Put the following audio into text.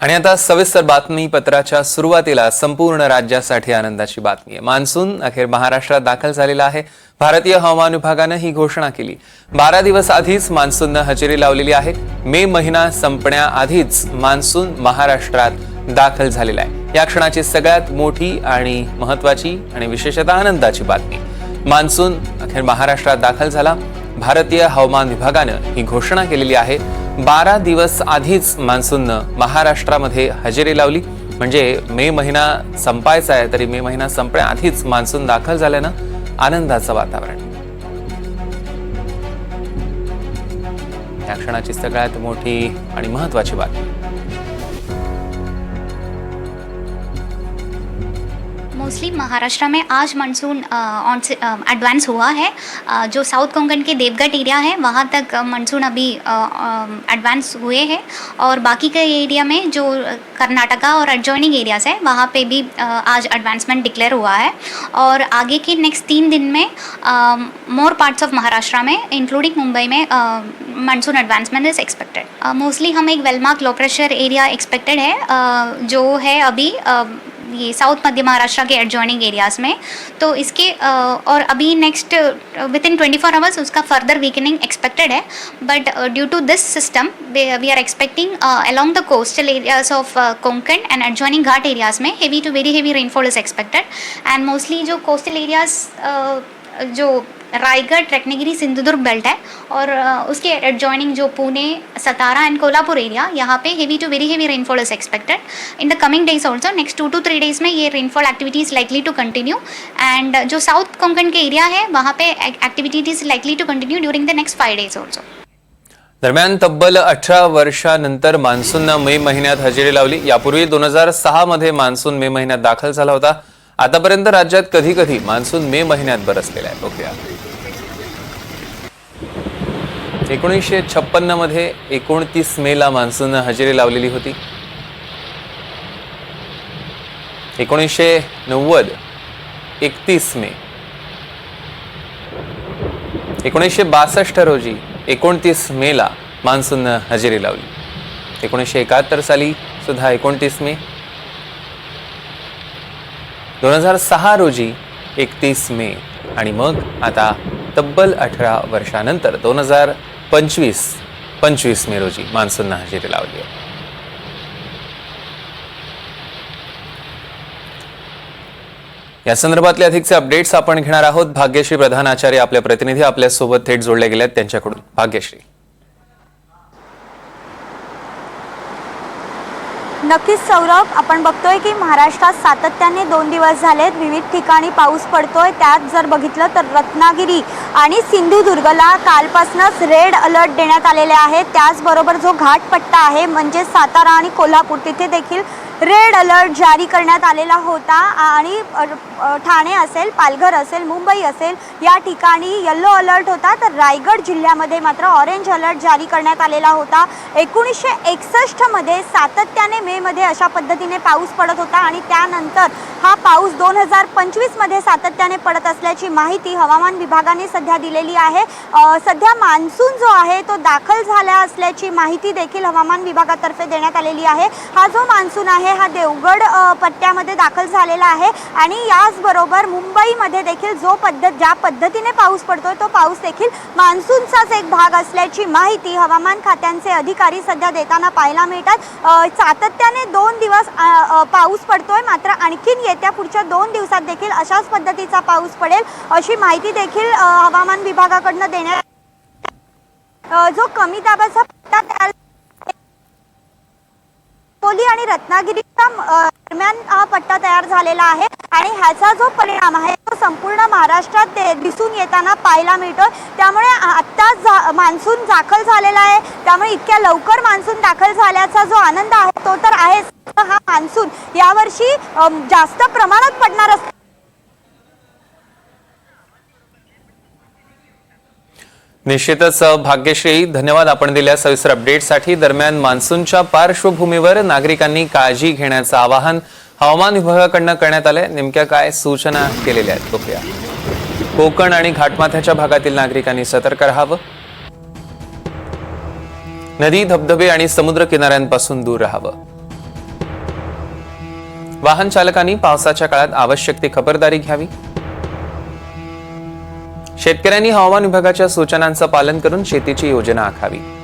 आणि आता सविस्तर बातमीपत्राच्या सुरुवातीला संपूर्ण राज्यासाठी आनंदाची बातमी आहे. मान्सून अखेर महाराष्ट्रात दाखल झालेला आहे. भारतीय हवामान विभागानं ही घोषणा केली. बारा दिवस आधीच मान्सूननं हजेरी लावलेली आहे. मे महिना संपण्याआधीच मान्सून महाराष्ट्रात दाखल झालेला आहे. या क्षणाची सगळ्यात मोठी आणि महत्वाची आणि विशेषतः आनंदाची बातमी. मान्सून अखेर महाराष्ट्रात दाखल झाला. भारतीय हवामान विभागानं ही घोषणा केलेली आहे. बारा दिवस आधीच मान्सूननं महाराष्ट्रामध्ये हजेरी लावली. म्हणजे मे महिना संपायचा आहे तरी मे महिना संपण्याआधीच मान्सून दाखल झाल्यानं आनंदाचं वातावरण. या क्षणाची सगळ्यात मोठी आणि महत्वाची बातमी. मोस्टली महाराष्ट्र में आज मानसून एडवांस हुआ है। अ, जो साउथ कोंकण के देवगढ़ एरिया है वहाँ तक मानसून अभी एडवांस हुए हैं। और बाकी के एरिया में जो कर्नाटका और एडजॉइनिंग एरियाज़ है वहाँ पे भी आज एडवांसमेंट डिक्लेयर हुआ है। और आगे के नेक्स्ट तीन दिन में मोर पार्ट्स ऑफ़ महाराष्ट्र में इंक्लूडिंग मुंबई में monsoon advancement is expected mostly हम एक well marked low pressure area expected है। जो है अभी अ, ये साउथ मध्य महाराष्ट्र के एडजॉइनिंग एरियाज़ में। तो इसके और अभी next within twenty four hours उसका फर्दर वीकनिंग एक्सपेक्टेड है। But due to this system we are expecting along the coastal areas of Konkan and adjoining ghat areas में heavy to very heavy rainfall is expected and mostly जो coastal areas जो Raigad Ratnagiri Sindhudurg belt है और उसके adjoining जो Pune Satara and Kolhapur area यहाँ पे heavy to very heavy rainfall is expected in the coming days also next two to three days में ये rainfall activity is likely to continue and जो साउथ कोंकण के एरिया है वहाँ पे activity is likely to continue during the next five days also दरम्यान तब्बल अठरा वर्षानंतर मान्सूननं मे महिन्यात हजेरी लावली. यापूर्वी दोन हजार सहा मध्ये मान्सून मे महिन्यात दाखल झाला होता. आतापर्यंत राज्यात कधी कधी मान्सून मे महिन्यात बरसलेला आहे. बघूया. एकोणीसशे छप्पन्नमध्ये एकोणतीस मेला मान्सूननं हजेरी लावलेली होती. एकोणीसशे नव्वद एकतीस मे. एकोणीसशे बासष्ट रोजी एकोणतीस मेला मान्सूननं हजेरी लावली. एकोणीसशे एकाहत्तर साली सुद्धा एकोणतीस मे. दोन हजार सहा रोजी एकतीस मे. आणि मग आता तब्बल अठरा वर्षानंतर दोन हजार पंचवीस पंचवीस मे रोजी मान्सूननं हजेरी लावली आहे. या संदर्भातले अधिकचे अपडेट्स आपण घेणार आहोत. भाग्यश्री प्रधान आचार्य प्रतिनिधी आपल्यासोबत थेट जोडले गेले आहेत त्यांच्याकडून. भाग्यश्री. नक्कीच सौरभ आपण बघतोय की महाराष्ट्रात सातत्याने दोन दिवस झालेत. विविध ठिकाणी पाऊस पडतोय. त्यात जर बघितलं तर रत्नागिरी आणि सिंधुदुर्गला कालपासूनच रेड अलर्ट देण्यात आलेले आहे. त्याचबरोबर जो घाटपट्टा आहे म्हणजे सातारा आणि कोल्हापूर तिथे देखील रेड अलर्ट जारी करण्यात आलेला होता. आणि ठाणे असेल पालघर असेल मुंबई असेल या ठिकाणी यल्लो अलर्ट होता. तर रायगड जिल्ह्यामध्ये मात्र ऑरेंज अलर्ट जारी करण्यात आलेला होता. एकोणीसशे एकसष्टमध्ये सातत्याने मेमध्ये अशा पद्धतीने पाऊस पडत होता आणि त्यानंतर हा पाऊस दोन हजार पंचवीसमध्ये सातत्याने पडत असल्याची माहिती हवामान विभागाने सध्या दिलेली आहे. सध्या मान्सून जो आहे तो दाखल झाला असल्याची माहिती देखील हवामान विभागातर्फे देण्यात आलेली आहे. हा जो मान्सून आहे हा देवगड पट्ट्यामध्ये दाखल झालेला आहे आणि याचबरोबर मुंबईमध्ये देखील जो पद्धत ज्या पद्धतीने पाऊस पडतोय तो पाऊस देखील मान्सूनचाच एक भाग असल्याची माहिती हवामान खात्यांचे अधिकारी सध्या देताना पाहायला मिळतात. सातत्याने दोन दिवस पाऊस पडतोय मात्र आणखीन येत्या पुढच्या दोन दिवसात देखील अशाच पद्धतीचा पाऊस पडेल अशी माहिती देखील हवामान विभागाकडनं देण्यात जो कमी दाबाचा पट्टा तयार अकोली आणि रत्नागिरीच्या दरम्यान हा पट्टा तयार झालेला आहे आणि ह्याचा जो परिणाम आहे संपूर्ण महाराष्ट्रात ते दिसून येताना पाहायला मिळतो त्यामुळे आत्ता जा मान्सून दाखल झालेला आहे. त्यामुळे इतक्या लवकर मान्सून दाखल झाल्याचा जो आनंद आहे तो तर आहेच हा मान्सून यावर्षी जास्त प्रमाणात पडणार असतो निश्चितच भाग्यश्री धन्यवाद आपण दिल्या सविस्तर अपडेटसाठी दरम्यान मान्सूनच्या पार्श्वभूमीवर नागरिकांनी काळजी घेण्याचं आवाहन हवामान विभागाकडनं करण्यात आले नेमक्या काय सूचना केलेल्या आहेत? बघूया. कोकण आणि घाटमाथ्याच्या भागातील नागरिकांनी सतर्क राहावं. नदी धबधबे आणि समुद्र किनाऱ्यांपासून दूर राहावं. वाहन चालकांनी पावसाच्या काळात आवश्यक ती खबरदारी घ्यावी. शेतकऱ्यांनी हवामान विभागाच्या सूचनांचं पालन करून शेतीची योजना आखावी.